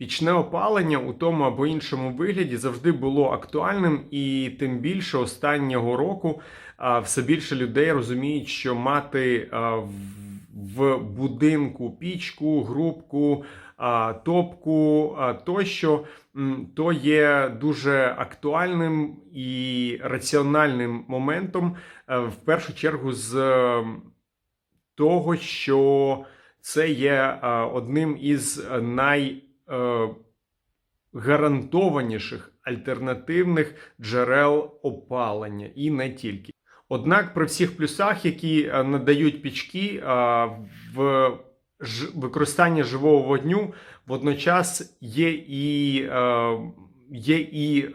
Пічне опалення у тому або іншому вигляді завжди було актуальним, і тим більше останнього року все більше людей розуміють, що мати в- будинку пічку, грубку, топку тощо, то є дуже актуальним і раціональним моментом, в першу чергу з того, що це є одним із най е, гарантованіших альтернативних джерел опалення і не тільки. Однак при всіх плюсах, які е, надають пічки, е, в використання живого вогню водночас є і, е, є і е,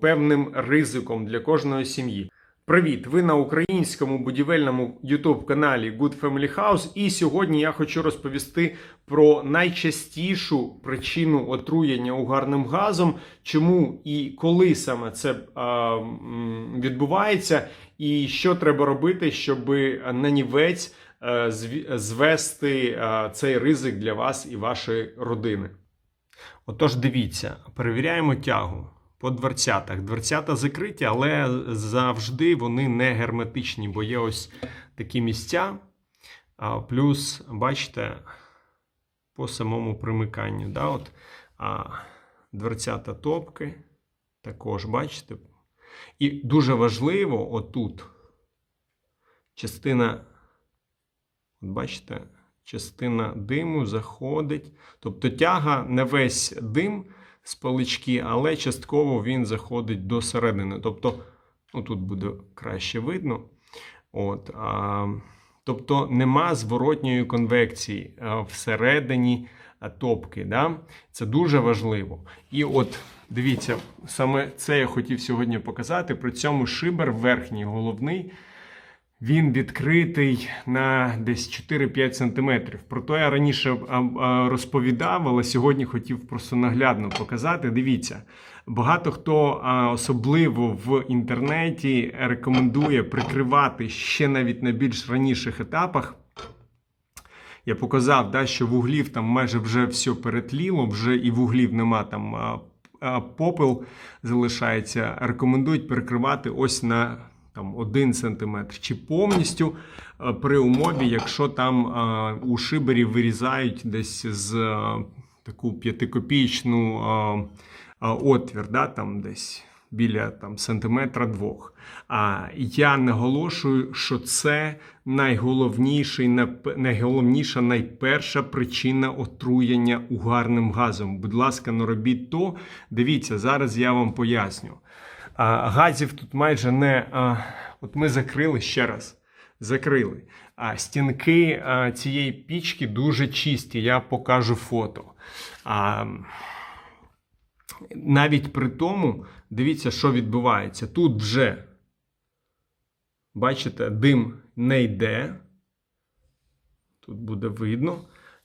певним ризиком для кожної сім'ї. Привіт! Ви на українському будівельному youtube каналі Good Family House. І сьогодні я хочу розповісти про найчастішу причину отруєння угарним газом, чому і коли саме це а, відбувається, і що треба робити, щоб нанівець е, зві- звести е, цей ризик для вас і вашої родини. Отож, дивіться, перевіряємо тягу по дверцятах. Дверцята закриті, але завжди вони не герметичні, бо є ось такі місця. А, плюс, бачите, по самому примиканню. Да, от, а, дверцята топки. Також, бачите. І дуже важливо отут частина, от бачите, частина диму заходить. Тобто тяга не весь дим з палички, але частково він заходить до середини. Тобто, ну тут буде краще видно. От, а, тобто нема зворотньої конвекції всередині топки. Да? Це дуже важливо. І от дивіться, саме це я хотів сьогодні показати. При цьому шибер верхній головний. Він відкритий на десь 4-5 см. Про то я раніше розповідав, але сьогодні хотів просто наглядно показати. Дивіться, багато хто, особливо в інтернеті, рекомендує прикривати ще навіть на більш раніших етапах. Я показав, да, що вуглів там майже вже все перетліло, вже і вуглів нема там. Попел залишається. Рекомендують перекривати ось на там 1 см, чи повністю е, при умові, якщо там е, у шибері вирізають десь з е, таку п'ятикопійчну е, отвір, да, там десь біля там, сантиметра двох. А я наголошую, що це найголовніший, найголовніша, найперша причина отруєння угарним газом. Будь ласка, не робіть то. Дивіться, зараз я вам поясню. А, газів тут майже не. А, от ми закрили ще раз. Закрили. А стінки а, цієї пічки дуже чисті. Я покажу фото. А, навіть при тому, дивіться, що відбувається. Тут вже, бачите, дим не йде. Тут буде видно.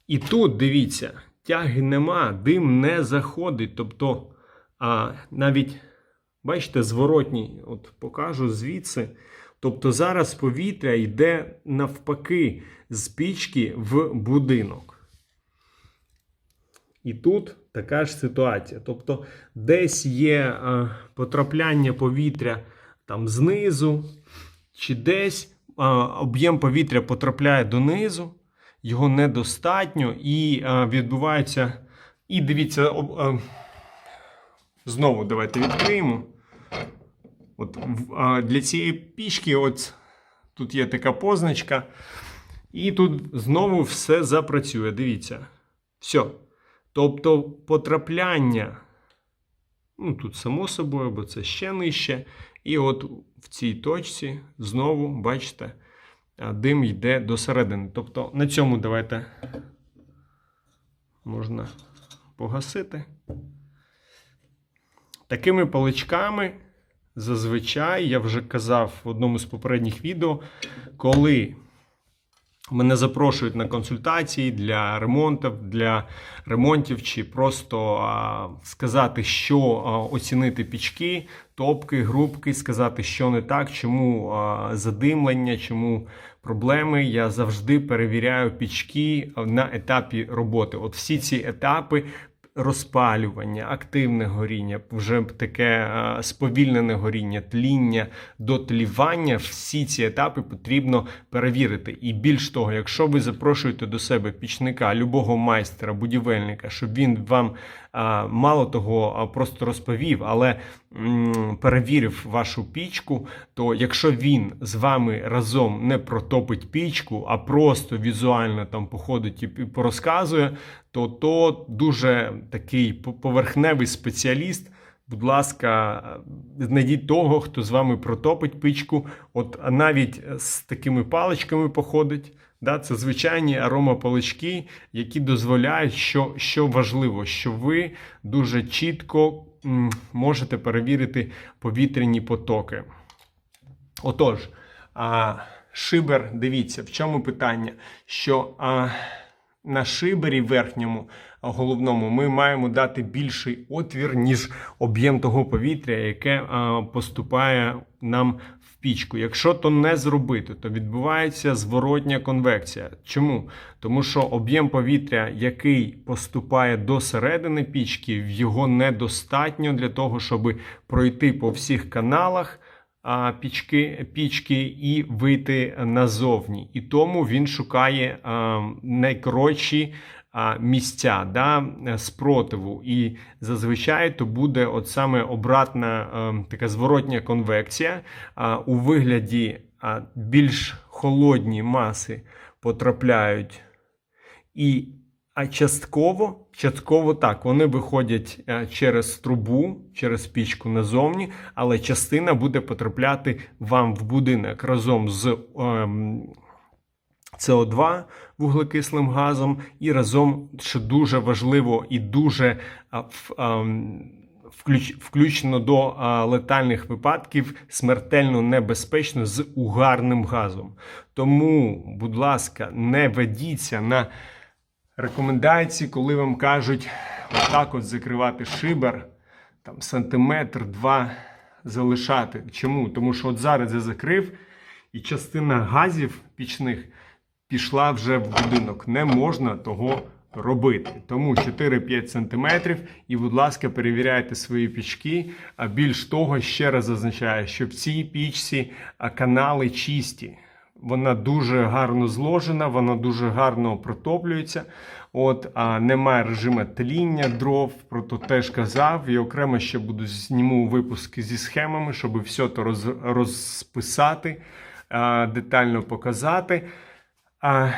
І тут, дивіться, тяги нема, дим не заходить. Тобто, а, навіть, бачите, зворотній, от покажу звідси. Тобто зараз повітря йде навпаки з пічки в будинок. І тут така ж ситуація. Тобто, десь є е, потрапляння повітря там знизу, чи десь е, об'єм повітря потрапляє донизу, його недостатньо, і е, відбувається. І дивіться, знову давайте відкриємо. От, для цієї пічки, от тут є така позначка, і тут знову все запрацює. Дивіться. Все. Тобто потрапляння, ну тут само собою, бо це ще нижче. І от в цій точці знову, бачите, дим йде до середини. Тобто на цьому давайте можна погасити. Такими паличками зазвичай, я вже казав в одному з попередніх відео, коли мене запрошують на консультації для ремонтів, для ремонтів, чи просто а, сказати, що а, оцінити пічки, топки, грубки, сказати, що не так, чому а, задимлення, чому проблеми. Я завжди перевіряю пічки на етапі роботи. От всі ці етапи розпалювання, активне горіння, вже таке е, сповільнене горіння, тління, дотлівання, всі ці етапи потрібно перевірити. І більш того, якщо ви запрошуєте до себе пічника, любого майстра, будівельника, щоб він вам мало того, просто розповів, але перевірив вашу пічку, то якщо він з вами разом не протопить пічку, а просто візуально там походить і порозказує, то то дуже такий поверхневий спеціаліст. Будь ласка, знайдіть того, хто з вами протопить пічку. От навіть з такими паличками походить. Да, це звичайні аромапалички, які дозволяють, що, що важливо, що ви дуже чітко можете перевірити повітряні потоки. Отож, а, шибер, дивіться, в чому питання? Що а, на шибері верхньому головному ми маємо дати більший отвір, ніж об'єм того повітря, яке поступає нам в пічку. Якщо то не зробити, то відбувається зворотня конвекція. Чому? Тому що об'єм повітря, який поступає до середини пічки, його недостатньо для того, щоб пройти по всіх каналах пічки, пічки і вийти назовні. І тому він шукає найкоротші місця да, спротиву. І зазвичай то буде от саме обратна така зворотня конвекція у вигляді більш холодні маси потрапляють. І а частково, частково так, вони виходять е, через трубу, через пічку назовні, але частина буде потрапляти вам в будинок разом з ем, СО2 вуглекислим газом, і разом, що дуже важливо і дуже ем, включ, включено до а, летальних випадків смертельно небезпечно з угарним газом. Тому, будь ласка, не ведіться на рекомендації, коли вам кажуть отак от закривати шибер, там сантиметр, два залишати. Чому? Тому що от зараз я закрив, і частина газів пічних пішла вже в будинок. Не можна того робити. Тому 4-5 см і, будь ласка, перевіряйте свої пічки. А більш того, ще раз зазначаю, що в цій пічці канали чисті. Вона дуже гарно зложена, вона дуже гарно протоплюється. От, а немає режиму тління дров, про то теж казав. І окремо ще буду зніму випуски зі схемами, щоб все то роз, розписати, а, детально показати. А,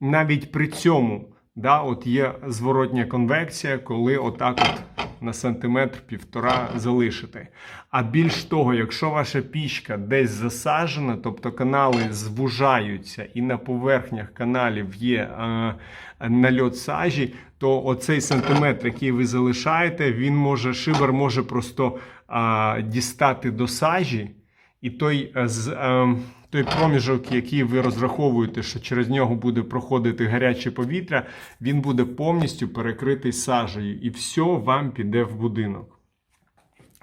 навіть при цьому да, от є зворотня конвекція, коли отак от на сантиметр півтора залишити. А більш того, якщо ваша пічка десь засаджена, тобто канали звужаються і на поверхнях каналів є е, нальот сажі, то оцей сантиметр, який ви залишаєте, він може шибер може просто е, дістати до сажі, і той е, з. Е, той проміжок, який ви розраховуєте, що через нього буде проходити гаряче повітря, він буде повністю перекритий сажею, і все вам піде в будинок.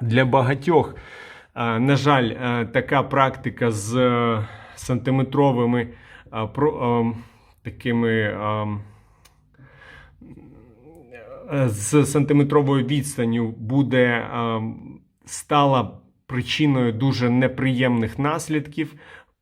Для багатьох, е, на жаль, така практика з сантиметровими такими. З сантиметровою відстанню буде стала причиною дуже неприємних наслідків.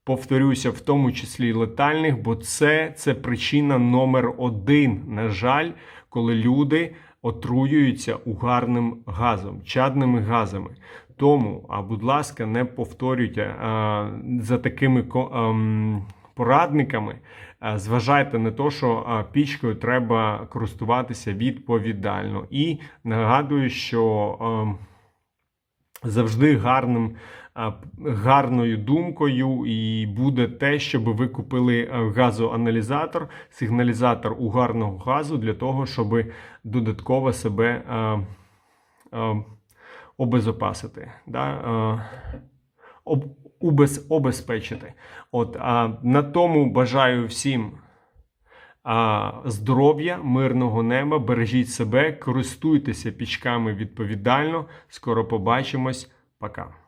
Повторюся, в тому числі летальних, бо це, це причина номер один, на жаль, коли люди отруюються угарним газом, чадними газами. Тому, а будь ласка, не повторюйте а, за такими ко- ем, порадниками. а, Зважайте на те, що а, пічкою треба користуватися відповідально. І нагадую, що ем, завжди гарним, гарною думкою і буде те, щоб ви купили е, газоаналізатор, сигналізатор угарного газу для того, щоб додатково себе а, а, обезопасити. Да? А, об, убез, обезпечити. От, а, на тому бажаю всім здоров'я, мирного неба, бережіть себе, користуйтеся пічками відповідально. Скоро побачимось. Пока.